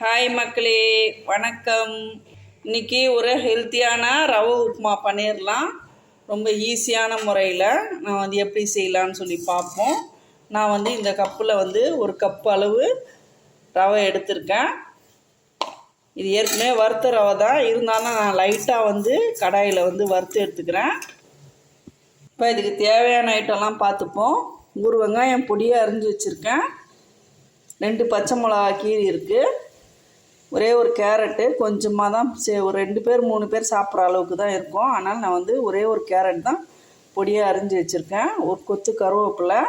Hi மக்களே. வணக்கம். இன்னைக்கு ஒரு ஹெல்த்தியான ரவை உப்புமா பண்ணிடலாம் ரொம்ப ஈஸியான முறையில் நான் வந்து எப்படி செய்யலான்னு சொல்லி பார்ப்போம். நான் வந்து இந்த கப்பில் வந்து ஒரு கப் அளவு ரவை எடுத்திருக்கேன். இது ஏற்கனவே வறுத்த ரவை தான். இருந்தாலும் நான் லைட்டாக வந்து கடாயில் வந்து வறுத்து எடுத்துக்கிறேன். இப்போ இதுக்கு தேவையான ஐட்டம்லாம் பார்த்துப்போம். ஒரு வெங்காயம் பொடியாக அரிஞ்சு வச்சுருக்கேன். ரெண்டு பச்சை மிளகா கீரி இருக்குது ஒரே ஒரு கேரட்டு கொஞ்சமாக தான் சே ஒரு ரெண்டு பேர் மூணு பேர் சாப்பிட்ற அளவுக்கு தான் இருக்கும். அதனால் நான் வந்து ஒரே ஒரு கேரட் தான் பொடியாக அரிஞ்சு வச்சுருக்கேன். ஒரு கொத்து கருவேப்பிலை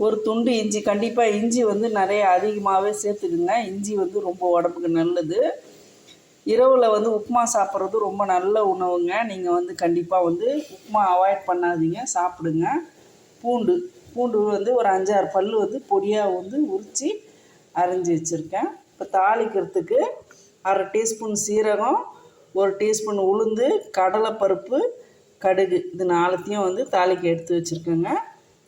ஒரு துண்டு இஞ்சி. கண்டிப்பாக இஞ்சி வந்து நிறைய அதிகமாகவே சேர்த்துக்குங்க. இஞ்சி வந்து ரொம்ப உடம்புக்கு நல்லது. இரவில் வந்து உப்புமா சாப்பிட்றது ரொம்ப நல்ல உணவுங்க. நீங்கள் வந்து கண்டிப்பாக வந்து உப்புமா அவாய்ட் பண்ணாதீங்க. சாப்பிடுங்க. பூண்டு. பூண்டு வந்து ஒரு அஞ்சாறு பல் வந்து பொடியாக வந்து உரித்து அரிஞ்சு வச்சுருக்கேன். இப்போ தாளிக்கிறதுக்கு அரை டீஸ்பூன் சீரகம் ஒரு டீஸ்பூன் உளுந்து கடலைப்பருப்பு கடுகு. இது நாலுத்தையும் வந்து தாளிக்க எடுத்து வச்சுருக்கேங்க.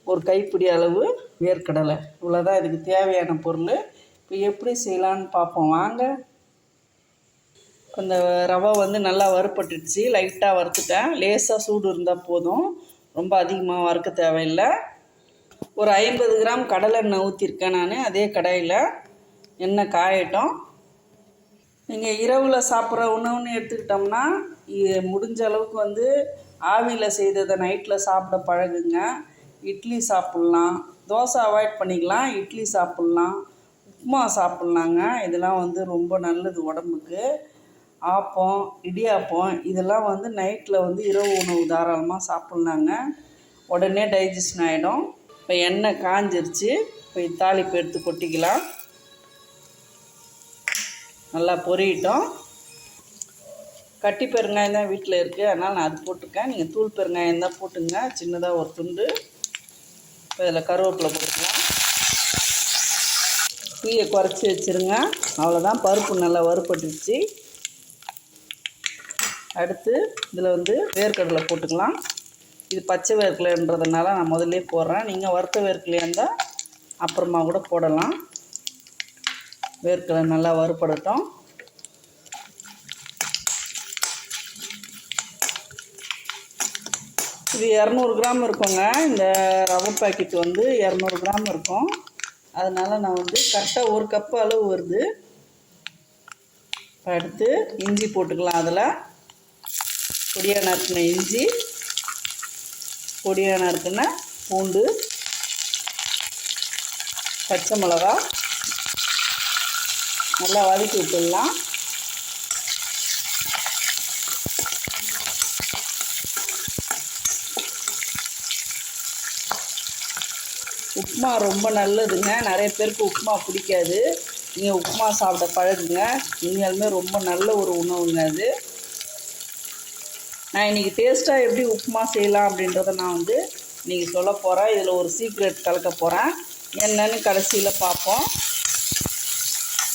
ஒரு கைப்பிடி அளவு வேர்க்கடலை. இவ்வளோதான் இதுக்கு தேவையான பொருள். இப்போ எப்படி செய்யலான்னு பார்ப்போம். வாங்க. அந்த ரவை வந்து நல்லா வறுப்பட்டுடுச்சு லைட்டாக வறுத்துட்டேன். லேசாக சூடு இருந்தால் போதும். ரொம்ப அதிகமாக வறுக்க தேவையில்லை. ஒரு ஐம்பது கிராம் கடலெண்ணெய் ஊற்றிருக்கேன் நான். அதே கடாயில் எண்ணெய் காயட்டும். நீங்கள் இரவில் சாப்பிட்ற உணவுன்னு எடுத்துக்கிட்டோம்னா இ- முடிஞ்ச அளவுக்கு வந்து ஆவியில் செய்ததை நைட்டில் சாப்பிட பழகுங்க. இட்லி சாப்பிட்லாம். தோசை அவாய்ட் பண்ணிக்கலாம். இட்லி சாப்பிட்லாம். உப்புமா சாப்பிட்லாங்க. இதெல்லாம் வந்து ரொம்ப நல்லது உடம்புக்கு. ஆப்பம் இடியாப்பம் இதெல்லாம் வந்து நைட்டில் வந்து இரவு உணவு தாராளமாக சாப்பிட்லாங்க. உடனே டைஜஷன் ஆகிடும் இப்போ எண்ணெய் காஞ்சிருச்சு. இப்போ தாளிப்பு எடுத்து கொட்டிக்கலாம். நல்லா பொறியிட்டோம் கட்டி பெருங்காயம் தான் வீட்டில் இருக்குது அதனால் நான் அது போட்டிருக்கேன் நீங்கள் தூள் பெருங்காயம் தான் போட்டுங்க. சின்னதாக ஒரு துண்டு. இப்போ இதில் கருவேப்பிலை போட்டுக்கலாம். தீயை குறைச்சி வச்சுருங்க. அவ்வளோதான் பருப்பு நல்லா வறுப்பட்டுச்சு அடுத்து இதில் வந்து வேர்க்கடலை போட்டுக்கலாம். இது பச்சை வேர்க்கலைன்றதுனால நான் முதல்லே போடுறேன். நீங்கள் வறுத்த வேர்க்கலையாக இருந்தால் அப்புறமா கூட போடலாம். வேர்க்கடலை நல்லா வறுபடட்டும் இது இரநூறு கிராம் இருக்குங்க. இந்த ரவை பாக்கெட் வந்து இரநூறு கிராம் இருக்கும். அதனால் நான் வந்து கரெக்டாக ஒரு கப்பு அளவு வருது. எடுத்து அடுத்து இஞ்சி போட்டுக்கலாம் அதில். பொடியாக நறுக்கின இஞ்சி பொடியாக நறுக்கின பூண்டு பச்சை மிளகா நல்லா வதக்கி விட்டுடலாம். உப்புமா ரொம்ப நல்லதுங்க. நிறைய பேருக்கு உப்புமா பிடிக்காது. நீங்கள் உப்புமா சாப்பிட பழகுங்க. உண்மையாலுமே ரொம்ப நல்ல ஒரு உணவுங்க அது. நான் இன்றைக்கி டேஸ்ட்டாக எப்படி உப்புமா செய்யலாம் அப்படின்றத நான் வந்து இன்றைக்கி சொல்ல போகிறேன் இதில் ஒரு சீக்ரெட் கலக்க போகிறேன் என்னன்னு கடைசியில் பார்ப்போம்.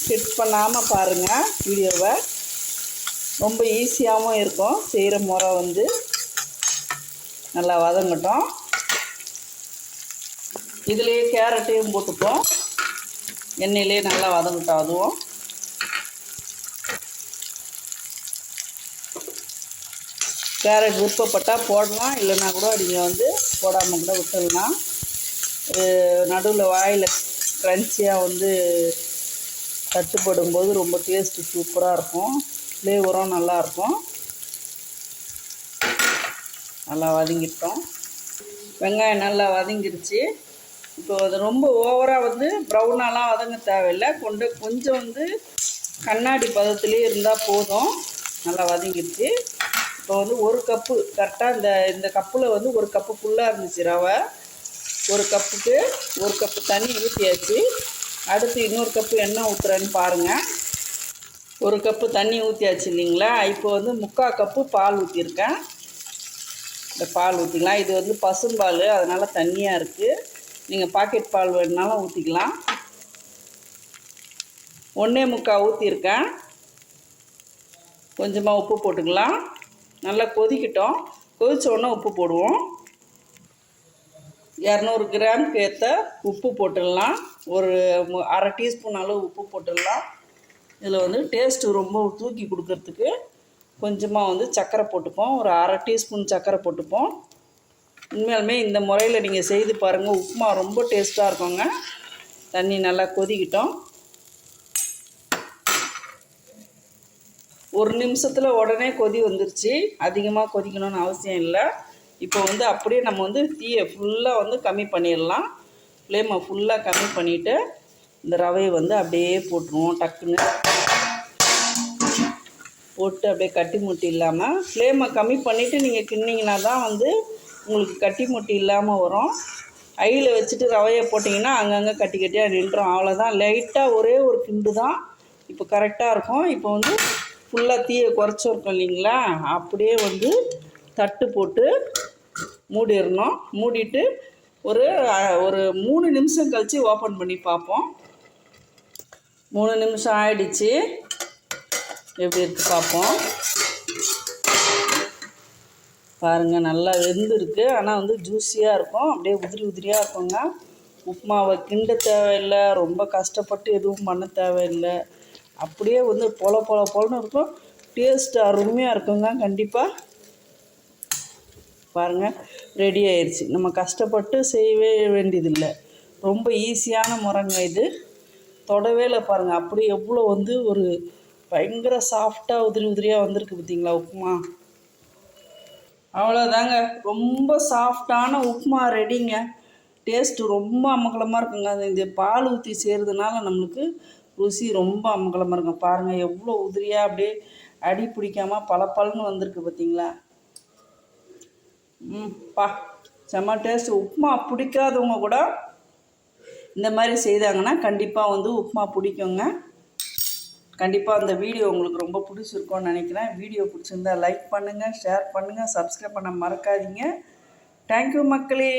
ஸ்கிப் பண்ணாமல் பாருங்கள் வீடியோவை. ரொம்ப ஈஸியாகவும் இருக்கும். செய்கிற முறை வந்து நல்லா வதங்கட்டும். இதுலேயே கேரட்டையும் போட்டுப்போம். எண்ணெயிலே நல்லா வதங்கட்டும் அதுவும். கேரட் விருப்பப்பட்டால் போடலாம். இல்லைன்னா கூட நீங்கள் வந்து போடாமல் கூட விட்டுடலாம் நடுவில் வாயில் க்ரன்ச்சியாக வந்து தட்டுப்படும் போது ரொம்ப டேஸ்ட்டு சூப்பராக இருக்கும். ஃப்ளேவரும் நல்லாயிருக்கும் நல்லா வதங்கிட்டோம். வெங்காயம் நல்லா வதங்கிருச்சு. இப்போ அது ரொம்ப ஓவராக வந்து ப்ரௌனாலாம் வதங்க தேவையில்லை. கொண்டு கொஞ்சம் வந்து கண்ணாடி பதத்துலேயே இருந்தால் போதும். நல்லா வதங்கிடுச்சு இப்போ வந்து ஒரு கப்பு கரெக்டாக இந்த இந்த கப்பில் வந்து ஒரு கப்பு ஃபுல்லாக இருந்துச்சு ரவை. ஒரு கப்புக்கு ஒரு கப்பு தண்ணி ஊற்றியாச்சு அடுத்து இன்னொரு கப்பு எண்ணெய் ஊற்றுறேன்னு பாருங்கள் ஒரு கப்பு தண்ணி ஊற்றியாச்சு இல்லைங்களா? இப்போ வந்து முக்கால் கப்பு பால் ஊற்றிருக்கேன் இந்த பால் ஊற்றிக்கலாம் இது வந்து பசும்பால் அதனால் தண்ணியாக இருக்குது நீங்கள் பாக்கெட் பால் வேணுனாலும் ஊற்றிக்கலாம் ஒன்றே முக்கால் ஊற்றிருக்கேன் கொஞ்சமாக உப்பு போட்டுக்கலாம். நல்லா கொதிக்கட்டும். கொதித்தோடனே உப்பு போடுவோம். இரநூறு கிராமுக்கு ஏற்ற உப்பு போட்டுடலாம். ஒரு அரை டீஸ்பூன் அளவு உப்பு போட்டுடலாம். இதில் வந்து டேஸ்ட்டு ரொம்ப தூக்கி கொடுக்கறதுக்கு கொஞ்சமாக வந்து சர்க்கரை போட்டுப்போம். ஒரு அரை டீஸ்பூன் சர்க்கரை போட்டுப்போம். உண்மையாலுமே இந்த முறையில் நீங்கள் செய்து பாருங்கள் உப்புமா ரொம்ப டேஸ்ட்டாக இருக்குங்க. தண்ணி நல்லா கொதிக்கிட்டோம். ஒரு நிமிஷத்தில் உடனே கொதி வந்துருச்சு. அதிகமாக கொதிக்கணும்னு அவசியம் இல்லை. இப்போ வந்து அப்படியே நம்ம வந்து தீயை ஃபுல்லாக வந்து கம்மி பண்ணிடலாம். ஃப்ளேமை ஃபுல்லாக கம்மி பண்ணிவிட்டு இந்த ரவையை வந்து அப்படியே போட்டுருவோம். டக்குன்னு போட்டு அப்படியே கட்டி முட்டி இல்லாமல் ஃப்ளேமை கம்மி பண்ணிவிட்டு நீங்கள் கிண்டிங்கன்னா தான் வந்து உங்களுக்கு கட்டி முட்டி இல்லாமல் வரும். ஐயில் வச்சுட்டு ரவையை போட்டிங்கன்னா அங்கங்கே கட்டி கட்டியாக நின்றுடும் அவ்வளோதான். லைட்டாக ஒரே ஒரு கிண்டு தான் இப்போ கரெக்டாக இருக்கும். இப்போ வந்து ஃபுல்லாக தீயை குறைச்சிருக்கோம் இல்லைங்களா? அப்படியே வந்து தட்டு போட்டு மூடிடணும். மூடிட்டு ஒரு ஒரு மூணு நிமிஷம் கழித்து ஓப்பன் பண்ணி பார்ப்போம். மூணு நிமிஷம் ஆயிடுச்சு. எப்படி இருக்கு பார்ப்போம். பாருங்கள் நல்லா வெந்திருக்கு. ஆனால் வந்து ஜூஸியாக இருக்கும். அப்படியே உதிரி உதிரியாக இருக்குங்க. உப்புமாவை கிண்ட தேவையில்லை. ரொம்ப கஷ்டப்பட்டு எதுவும் பண்ண தேவையில்லை. அப்படியே வந்து பொல பொல பொலன்னு இருக்கும். டேஸ்ட் அருமையாக இருக்குங்க கண்டிப்பாக பாருங்கள் ரெடி ஆயிடுச்சு நம்ம கஷ்டப்பட்டு செய்யவே வேண்டியதில்லை. ரொம்ப ஈஸியான முறைங்க இது. தொடவே இல்லை பாருங்கள் அப்படி எவ்வளோ வந்து ஒரு பயங்கர சாஃப்டாக உதிரி உதிரியாக வந்திருக்கு பார்த்தீங்களா உப்புமா? அவ்வளோதாங்க ரொம்ப சாஃப்டான உப்புமா ரெடிங்க டேஸ்ட்டு ரொம்ப அமங்கலமாக இருக்குங்க. அது இந்த பால் ஊற்றி செய்கிறதுனால நம்மளுக்கு ருசி ரொம்ப அமங்கலமாக இருக்கும் பாருங்கள் எவ்வளோ உதிரியாக அப்படியே அடி பிடிக்காமல் பளபளன்னு வந்திருக்கு பார்த்தீங்களா? பா. செம்ம டேஸ்ட் உப்புமா பிடிக்காதவங்க கூட இந்த மாதிரி செய்தாங்கன்னா கண்டிப்பாக வந்து உப்புமா பிடிக்குங்க. கண்டிப்பாக அந்த வீடியோ உங்களுக்கு ரொம்ப பிடிச்சிருக்கும்னு நினைக்கிறேன். வீடியோ பிடிச்சிருந்தா லைக் பண்ணுங்கள் ஷேர் பண்ணுங்கள் சப்ஸ்கிரைப் பண்ண மறக்காதீங்க. தேங்க்யூ மக்களே.